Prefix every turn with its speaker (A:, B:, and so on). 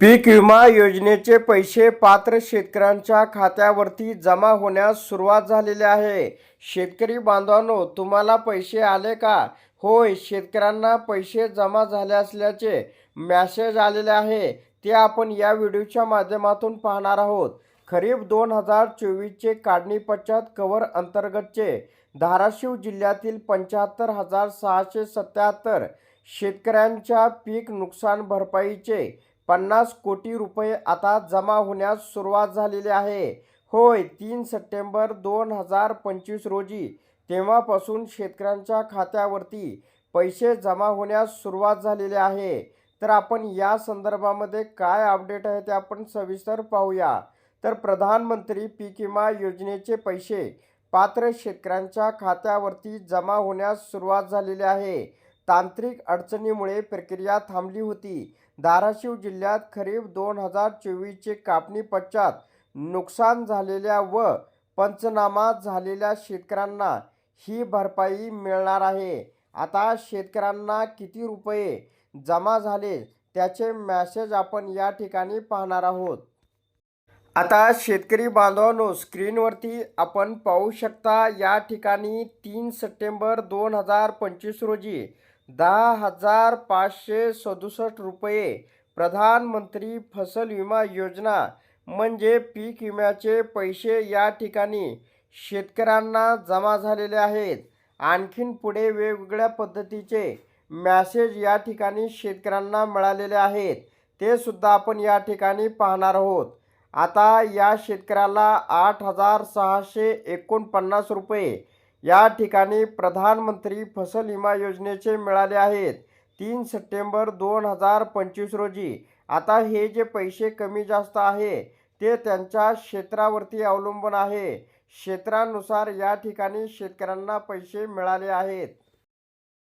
A: पीक विमा योजनेचे पैसे पात्र शेतकऱ्यांच्या खात्यावरती जमा होण्यास सुरुवात झालेली आहे. शेतकरी बांधवांनो तुम्हाला पैसे आले का? होय शेतकऱ्यांना पैसे जमा झाले असल्याचे मॅसेज आलेले आहे. ते आपण या व्हिडिओच्या माध्यमातून पाहणार आहोत. खरीप दोन हजार चोवीसचे काढणी पश्चात कव्हर अंतर्गतचे धाराशिव जिल्ह्यातील पंच्याहत्तर हजार सहाशे सत्याहत्तर शेतकऱ्यांच्या पीक नुकसान भरपाईचे पन्नास कोटी रुपये आता जमा होण्यास सुरुवात झालेली आहे. होय तीन सप्टेंबर दोन हजार पंचवीस रोजी तेव्हापासून शेतकऱ्यांच्या खात्यावरती पैसे जमा होण्यास सुरुवात झालेली आहे. तर आपण या संदर्भामध्ये काय अपडेट आहे ते आपण सविस्तर पाहूया. तर प्रधानमंत्री पीक विमा योजनेचे पैसे पात्र शेतकऱ्यांच्या खात्यावरती जमा होण्यास सुरुवात झालेली आहे. तांत्रिक अडचणीमुळे प्रक्रिया थांबली होती. धाराशिव जिल्ह्यात खरीप दोन हजार चोवीसचे कापणी पश्चात नुकसान झालेल्या व पंचनामा झालेल्या शेतकऱ्यांना ही भरपाई मिळणार आहे. आता शेतकऱ्यांना किती रुपये जमा झाले त्याचे मॅसेज आपण या ठिकाणी पाहणार आहोत. आता शेतकरी बांधवांनो स्क्रीनवरती आपण पाहू शकता या ठिकाणी तीन सप्टेंबर दोन हजार पंचवीस रोजी दहा हजार पाचशे सदुसष्ट रुपये. प्रधानमंत्री फसल विमा योजना म्हणजे पीक विम्याचे पैसे या ठिकाणी शेतकऱ्यांना जमा झालेले आहेत. आणखीन पुढे वेगवेगळ्या पद्धतीचे मॅसेज या ठिकाणी शेतकऱ्यांना मिळालेले आहेत. ते सुद्धा आपण या ठिकाणी पाहणार आहोत. आता या शेतकऱ्याला आठ हजार सहाशे एकोणपन्नास रुपये. या ठिकाणी प्रधानमंत्री फसल विमा योजनेचे मिळाले आहेत. तीन सप्टेंबर दोन हजार पंचवीस रोजी. आता हे जे पैसे कमी जास्त आहे ते त्यांच्या क्षेत्रावरती अवलंबून आहे. क्षेत्रानुसार या ठिकाणी शेतकऱ्यांना पैसे मिळाले आहेत.